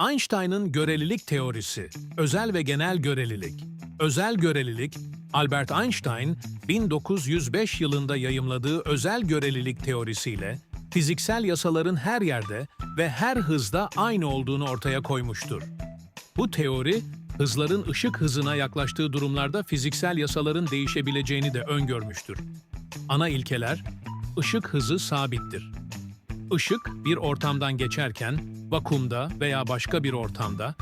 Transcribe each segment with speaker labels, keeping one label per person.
Speaker 1: Einstein'ın görelilik teorisi, özel ve genel görelilik. Özel görelilik, Albert Einstein 1905 yılında yayımladığı özel görelilik teorisiyle fiziksel yasaların her yerde ve her hızda aynı olduğunu ortaya koymuştur. Bu teori, hızların ışık hızına yaklaştığı durumlarda fiziksel yasaların değişebileceğini de öngörmüştür. Ana ilkeler, ışık hızı sabittir. Işık bir ortamdan geçerken vakumda veya başka bir ortamda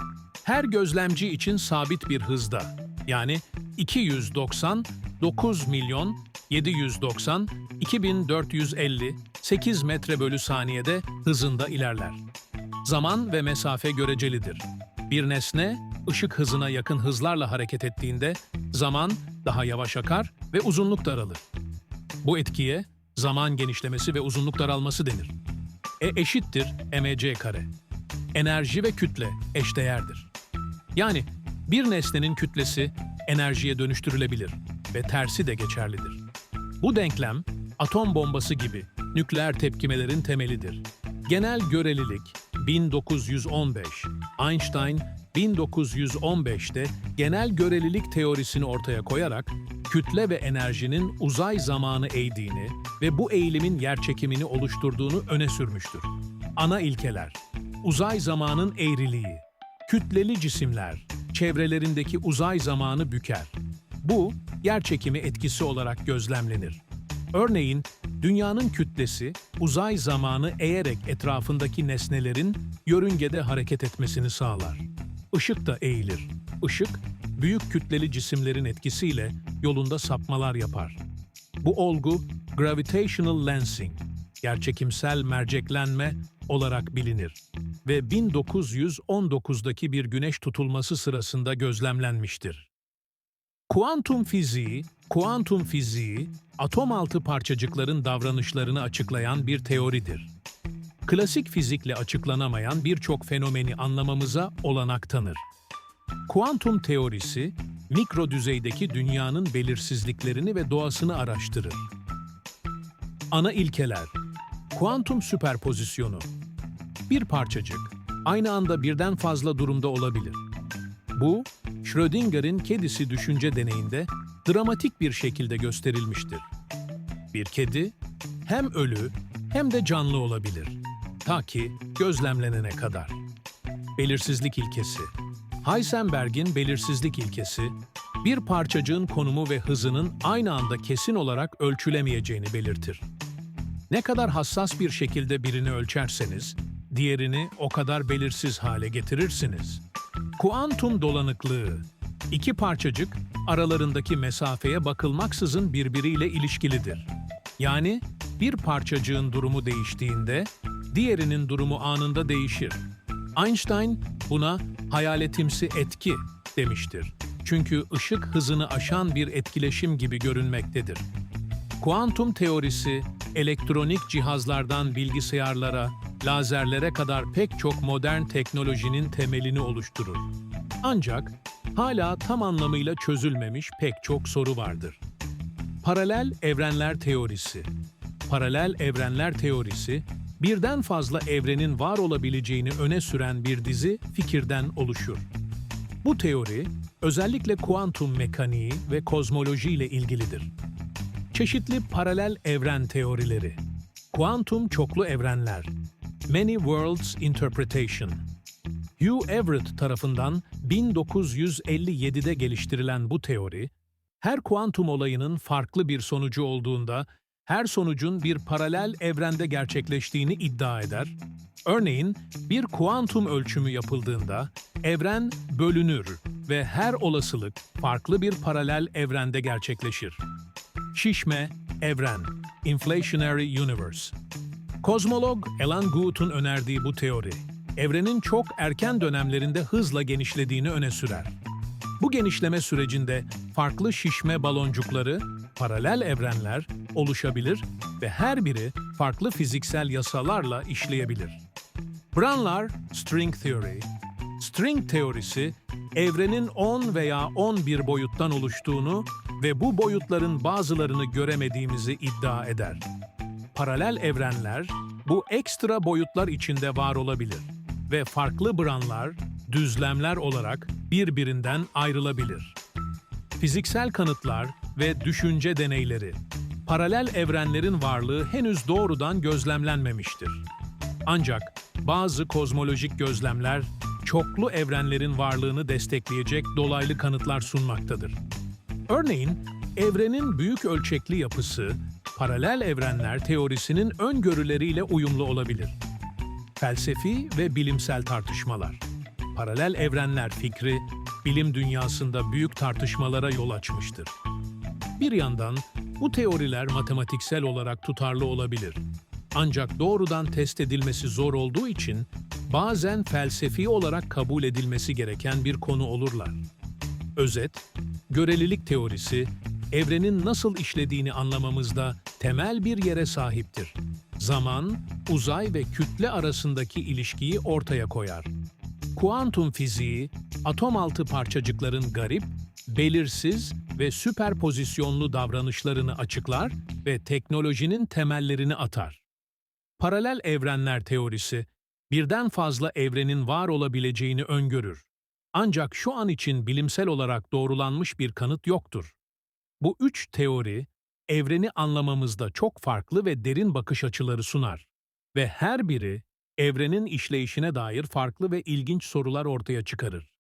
Speaker 1: her gözlemci için sabit bir hızda yani 299 milyon 790 2450 8 metre bölü saniyede hızında ilerler. Zaman ve mesafe görecelidir. Bir nesne ışık hızına yakın hızlarla hareket ettiğinde zaman daha yavaş akar ve uzunluk daralır. Bu etkiye zaman genişlemesi ve uzunluk daralması denir. E eşittir mc kare. Enerji ve kütle eşdeğerdir. Yani bir nesnenin kütlesi enerjiye dönüştürülebilir ve tersi de geçerlidir. Bu denklem atom bombası gibi nükleer tepkimelerin temelidir. Genel görelilik 1915, Einstein 1915'te genel görelilik teorisini ortaya koyarak kütle ve enerjinin uzay zamanı eğdiğini ve bu eğilimin yerçekimini oluşturduğunu öne sürmüştür. Ana ilkeler Uzay zamanın eğriliği Kütleli cisimler çevrelerindeki uzay zamanı büker. Bu, yerçekimi etkisi olarak gözlemlenir. Örneğin, dünyanın kütlesi uzay zamanı eğerek etrafındaki nesnelerin yörüngede hareket etmesini sağlar. Işık da eğilir. Işık, büyük kütleli cisimlerin etkisiyle yolunda sapmalar yapar. Bu olgu gravitational lensing, yerçekimsel merceklenme olarak bilinir ve 1919'daki bir güneş tutulması sırasında gözlemlenmiştir. Kuantum fiziği, kuantum fiziği, atom altı parçacıkların davranışlarını açıklayan bir teoridir. Klasik fizikle açıklanamayan birçok fenomeni anlamamıza olanak tanır. Kuantum teorisi, mikro düzeydeki dünyanın belirsizliklerini ve doğasını araştırır. Ana ilkeler Kuantum süperpozisyonu Bir parçacık aynı anda birden fazla durumda olabilir. Bu, Schrödinger'in kedisi düşünce deneyinde dramatik bir şekilde gösterilmiştir. Bir kedi hem ölü hem de canlı olabilir. Ta ki gözlemlenene kadar. Belirsizlik ilkesi Heisenberg'in belirsizlik ilkesi, bir parçacığın konumu ve hızının aynı anda kesin olarak ölçülemeyeceğini belirtir. Ne kadar hassas bir şekilde birini ölçerseniz, diğerini o kadar belirsiz hale getirirsiniz. Kuantum dolanıklığı İki parçacık aralarındaki mesafeye bakılmaksızın birbiriyle ilişkilidir. Yani bir parçacığın durumu değiştiğinde diğerinin durumu anında değişir. Einstein buna hayaletimsi etki demiştir. Çünkü ışık hızını aşan bir etkileşim gibi görünmektedir. Kuantum teorisi, elektronik cihazlardan bilgisayarlara, lazerlere kadar pek çok modern teknolojinin temelini oluşturur. Ancak hala tam anlamıyla çözülmemiş pek çok soru vardır. Paralel evrenler teorisi Paralel evrenler teorisi, birden fazla evrenin var olabileceğini öne süren bir dizi fikirden oluşur. Bu teori, özellikle kuantum mekaniği ve kozmoloji ile ilgilidir. Çeşitli paralel evren teorileri. Kuantum çoklu evrenler. Many Worlds Interpretation. Hugh Everett tarafından 1957'de geliştirilen bu teori, her kuantum olayının farklı bir sonucu olduğunda her sonucun bir paralel evrende gerçekleştiğini iddia eder. Örneğin bir kuantum ölçümü yapıldığında evren bölünür ve her olasılık farklı bir paralel evrende gerçekleşir. Şişme, evren, inflationary universe. Kozmolog Alan Guth'un önerdiği bu teori, evrenin çok erken dönemlerinde hızla genişlediğini öne sürer. Bu genişleme sürecinde farklı şişme baloncukları, paralel evrenler oluşabilir ve her biri farklı fiziksel yasalarla işleyebilir. Brownlar String Theory String teorisi, evrenin 10 veya 11 boyuttan oluştuğunu ve bu boyutların bazılarını göremediğimizi iddia eder. Paralel evrenler, bu ekstra boyutlar içinde var olabilir ve farklı branlar, düzlemler olarak birbirinden ayrılabilir. Fiziksel kanıtlar ve düşünce deneyleri. Paralel evrenlerin varlığı henüz doğrudan gözlemlenmemiştir. Ancak bazı kozmolojik gözlemler çoklu evrenlerin varlığını destekleyecek dolaylı kanıtlar sunmaktadır. Örneğin, evrenin büyük ölçekli yapısı, paralel evrenler teorisinin öngörüleriyle uyumlu olabilir. Felsefi ve bilimsel tartışmalar. Paralel evrenler fikri, bilim dünyasında büyük tartışmalara yol açmıştır. Bir yandan bu teoriler matematiksel olarak tutarlı olabilir. Ancak doğrudan test edilmesi zor olduğu için bazen felsefi olarak kabul edilmesi gereken bir konu olurlar. Özet, görelilik teorisi, evrenin nasıl işlediğini anlamamızda temel bir yere sahiptir. Zaman, uzay ve kütle arasındaki ilişkiyi ortaya koyar. Kuantum fiziği, atom altı parçacıkların garip, belirsiz ve süperpozisyonlu davranışlarını açıklar ve teknolojinin temellerini atar. Paralel evrenler teorisi, birden fazla evrenin var olabileceğini öngörür. Ancak şu an için bilimsel olarak doğrulanmış bir kanıt yoktur. Bu üç teori, evreni anlamamızda çok farklı ve derin bakış açıları sunar ve her biri evrenin işleyişine dair farklı ve ilginç sorular ortaya çıkarır.